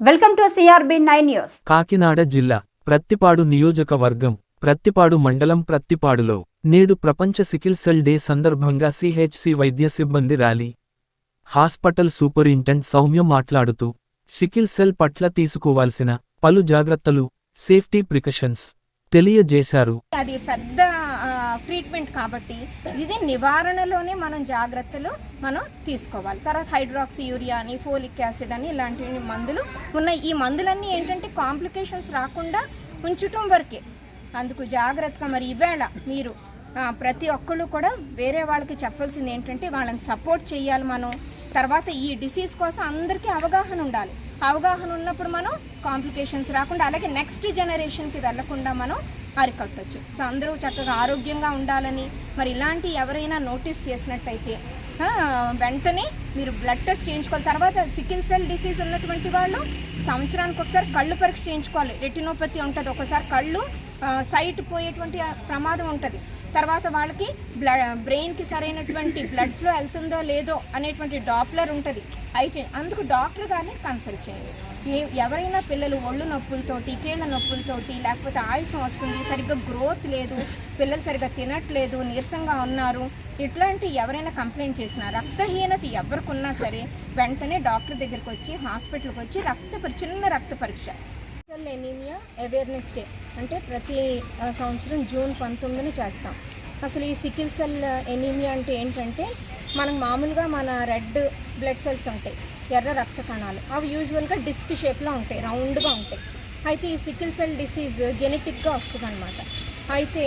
Welcome to CRB nine news. Kakinada జిల్లా ప్రత్తిపాడు నియోజకవర్గం ప్రత్తిపాడు మండలం ప్రత్తిపాడులో నేడు ప్రపంచ సికిల్ సెల్ డే సందర్భంగా సిహెచ్సి వైద్య సిబ్బంది ర్యాలీ. హాస్పిటల్ సూపరింటెండెంట్ సౌమ్య మాట్లాడుతూ సికిల్ సెల్ పట్ల తీసుకోవాల్సిన పలు జాగ్రత్తలు సేఫ్టీ ప్రికాషన్స్ తెలియజేశారు. అది పెద్ద ట్రీట్మెంట్ కాబట్టి ఇది నివారణలోనే మనం జాగ్రత్తలు మనం తీసుకోవాలి. తర్వాత హైడ్రాక్సీ యూరియా అని ఫోలిక్ యాసిడ్ అని ఇలాంటి మందులు ఉన్నాయి. ఈ మందులన్నీ ఏంటంటే కాంప్లికేషన్స్ రాకుండా ఉంచటం వరకే. అందుకు జాగ్రత్తగా మరి ఈవేళ మీరు ప్రతి ఒక్కళ్ళు కూడా వేరే వాళ్ళకి చెప్పాల్సింది ఏంటంటే వాళ్ళని సపోర్ట్ చేయాలి మనం. తర్వాత ఈ డిసీజ్ కోసం అందరికీ అవగాహన ఉండాలి. అవగాహన ఉన్నప్పుడు మనం కాంప్లికేషన్స్ రాకుండా అలాగే నెక్స్ట్ జనరేషన్కి వెళ్ళకుండా మనం అరికట్టచ్చు. సో అందరూ చక్కగా ఆరోగ్యంగా ఉండాలని మరి ఇలాంటి ఎవరైనా నోటీస్ చేసినట్టయితే వెంటనే మీరు బ్లడ్ టెస్ట్ చేయించుకోవాలి. తర్వాత సికిల్ సెల్ డిసీజ్ ఉన్నటువంటి వాళ్ళు సంవత్సరానికి ఒకసారి కళ్ళు పరీక్ష చేయించుకోవాలి. రెటినోపతి ఉంటుంది. ఒకసారి కళ్ళు సైట్ పోయేటువంటి ప్రమాదం ఉంటుంది. తర్వాత వాళ్ళకి బ్లడ్ బ్రెయిన్కి సరైనటువంటి బ్లడ్ ఫ్లో వెళ్తుందో లేదో అనేటువంటి డాప్లర్ ఉంటుంది. అయితే అందుకు డాక్టర్ గారిని కన్సల్ట్ చేయండి. ఏ ఎవరైనా పిల్లలు ఒళ్ళు నొప్పులతోటి కీళ్ళ నొప్పులతోటి లేకపోతే ఆయుసం వస్తుంది సరిగ్గా గ్రోత్ లేదు పిల్లలు సరిగ్గా తినట్లేదు నీరసంగా ఉన్నారు ఇట్లాంటి ఎవరైనా కంప్లైంట్ చేసినా రక్తహీనత ఎవరికి ఉన్నా సరే వెంటనే డాక్టర్ దగ్గరికి వచ్చి హాస్పిటల్కి వచ్చి రక్త చిన్న రక్త పరీక్ష. సెల్ ఎనీమియా అవేర్నెస్ డే అంటే ప్రతి సంవత్సరం జూన్ పంతొమ్మిదిని చేస్తాం. అసలు ఈ సికిల్ సెల్ ఎనీమియా అంటే ఏంటంటే మనం మామూలుగా మన రెడ్ బ్లడ్ సెల్స్ ఉంటాయి ఎర్ర రక్త కణాలు. అవి యూజువల్గా డిస్క్ షేప్లో ఉంటాయి రౌండ్గా ఉంటాయి. అయితే ఈ సికిల్ సెల్ డిసీజ్ జెనెటిక్గా వస్తుంది అనమాట అయితే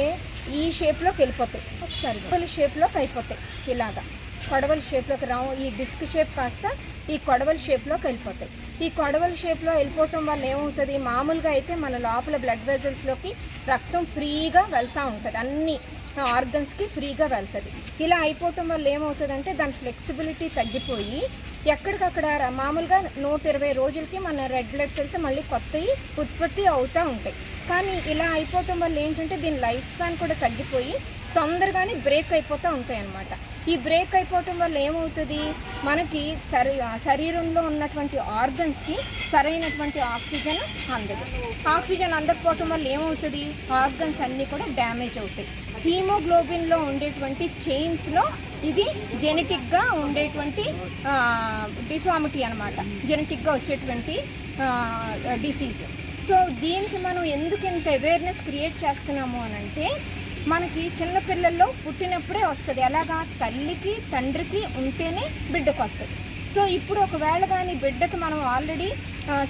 ఈ షేప్లోకి వెళ్ళిపోతాయి. ఒకసారి కొడవలి షేప్లోకి అయిపోతాయి ఇలాగా. పడవల షేప్లోకి రావు ఈ డిస్క్ షేప్ కాస్త ఈ కొడవలి షేప్లోకి వెళ్ళిపోతాయి. ఈ కొడవలి షేప్లో వెళ్ళిపోవటం వల్ల ఏమవుతుంది? మామూలుగా అయితే మన లోపల బ్లడ్ వెజల్స్లోకి రక్తం ఫ్రీగా వెళ్తూ ఉంటుంది. అన్ని ఆర్గన్స్కి ఫ్రీగా వెళ్తుంది. ఇలా అయిపోవటం వల్ల ఏమవుతుందంటే దాని ఫ్లెక్సిబిలిటీ తగ్గిపోయి ఎక్కడికక్కడ మామూలుగా నూట ఇరవై రోజులకి మన రెడ్ బ్లడ్ సెల్స్ మళ్ళీ కొత్తవి ఉత్పత్తి అవుతూ ఉంటాయి. కానీ ఇలా అయిపోవటం వల్ల ఏంటంటే దీని లైఫ్ స్పాన్ కూడా తగ్గిపోయి తొందరగానే బ్రేక్ అయిపోతూ ఉంటాయి అన్నమాట ఈ బ్రేక్ అయిపోవటం వల్ల ఏమవుతుంది? మనకి శరీ శరీరంలో ఉన్నటువంటి ఆర్గన్స్కి సరైనటువంటి ఆక్సిజన్ అందదు. ఆక్సిజన్ అందకపోవటం వల్ల ఏమవుతుంది? ఆర్గన్స్ అన్నీ కూడా డ్యామేజ్ అవుతాయి. హీమోగ్లోబిన్లో ఉండేటువంటి చైన్స్లో ఇది జెనెటిక్గా ఉండేటువంటి డిఫామిటీ అనమాట జెనెటిక్గా వచ్చేటువంటి డిసీజ్. సో దీనికి మనం ఎందుకు ఇంత అవేర్నెస్ క్రియేట్ చేస్తున్నాము అని అంటే మనకి చిన్నపిల్లల్లో పుట్టినప్పుడే వస్తుంది. ఎలాగా తల్లికి తండ్రికి ఉంటేనే బిడ్డకు వస్తుంది. సో ఇప్పుడు ఒకవేళ కానీ బిడ్డకి మనం ఆల్రెడీ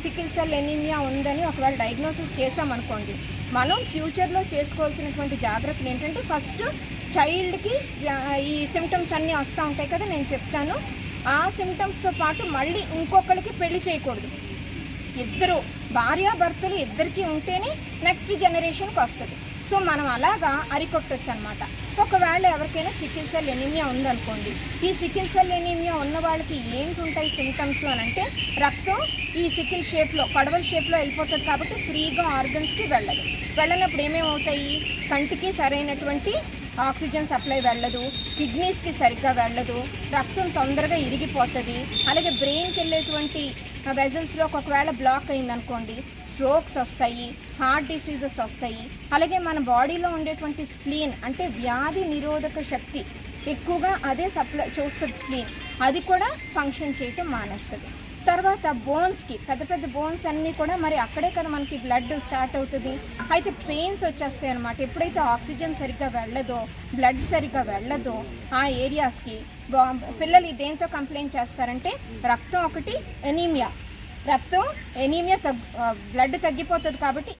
సికిల్ సెల్ ఎనీమియా ఉందని ఒకవేళ డయాగ్నోసిస్ చేసామనుకోండి మనం ఫ్యూచర్లో చేసుకోవాల్సినటువంటి జాగ్రత్తలు ఏంటంటే ఫస్ట్ చైల్డ్కి ఈ సిమ్టమ్స్ అన్నీ వస్తూ ఉంటాయి కదా నేను చెప్తాను. ఆ సిమ్టమ్స్తో పాటు మళ్ళీ ఇంకొకరికి పెళ్ళి చేయకూడదు. ఇద్దరు భార్యాభర్తలు ఇద్దరికీ ఉంటేనే నెక్స్ట్ జనరేషన్కి వస్తుంది. సో మనం అలాగా అరికొట్టచ్చు అనమాట ఒకవేళ ఎవరికైనా సికిల్ సెల్ ఎనీమియా ఉందనుకోండి ఈ సికిల్ సెల్ ఎనీమియా ఉన్న వాళ్ళకి ఏంటి ఉంటాయి సిమ్టమ్స్ అని అంటే రక్తం ఈ సికిల్ షేప్లో కొడవల షేప్లో వెళ్ళిపోతుంది కాబట్టి ఫ్రీగా ఆర్గన్స్కి వెళ్ళదు. వెళ్ళనప్పుడు ఏమేమి అవుతాయి కంటికి సరైనటువంటి ఆక్సిజన్ సప్లై వెళ్ళదు కిడ్నీస్కి సరిగ్గా వెళ్ళదు రక్తం తొందరగా ఇరిగిపోతుంది అలాగే బ్రెయిన్కి వెళ్ళేటువంటి వెజల్స్లో ఒకవేళ బ్లాక్ అయిందనుకోండి స్ట్రోక్స్ వస్తాయి హార్ట్ డిసీజెస్ వస్తాయి. అలాగే మన బాడీలో ఉండేటువంటి స్ప్లీన్ అంటే వ్యాధి నిరోధక శక్తి. ఎక్కువగా అదే సప్లై చూస్తుంది స్ప్లీన్. అది కూడా ఫంక్షన్ చేయటం మానేస్తుంది. తర్వాత బోన్స్కి పెద్ద పెద్ద బోన్స్ అన్నీ కూడా మరి అక్కడే కదా మనకి బ్లడ్ స్టార్ట్ అవుతుంది. అయితే పెయిన్స్ వచ్చేస్తాయి అనమాట ఎప్పుడైతే ఆక్సిజన్ సరిగ్గా వెళ్ళదో బ్లడ్ సరిగ్గా వెళ్ళదో ఆ ఏరియాస్కి పిల్లలు దేంతో కంప్లైంట్ చేస్తారంటే రక్తం ఒకటి ఎనీమియా. రక్తం ఎనీమియా తగ్గు బ్లడ్ తగ్గిపోతుంది కాబట్టి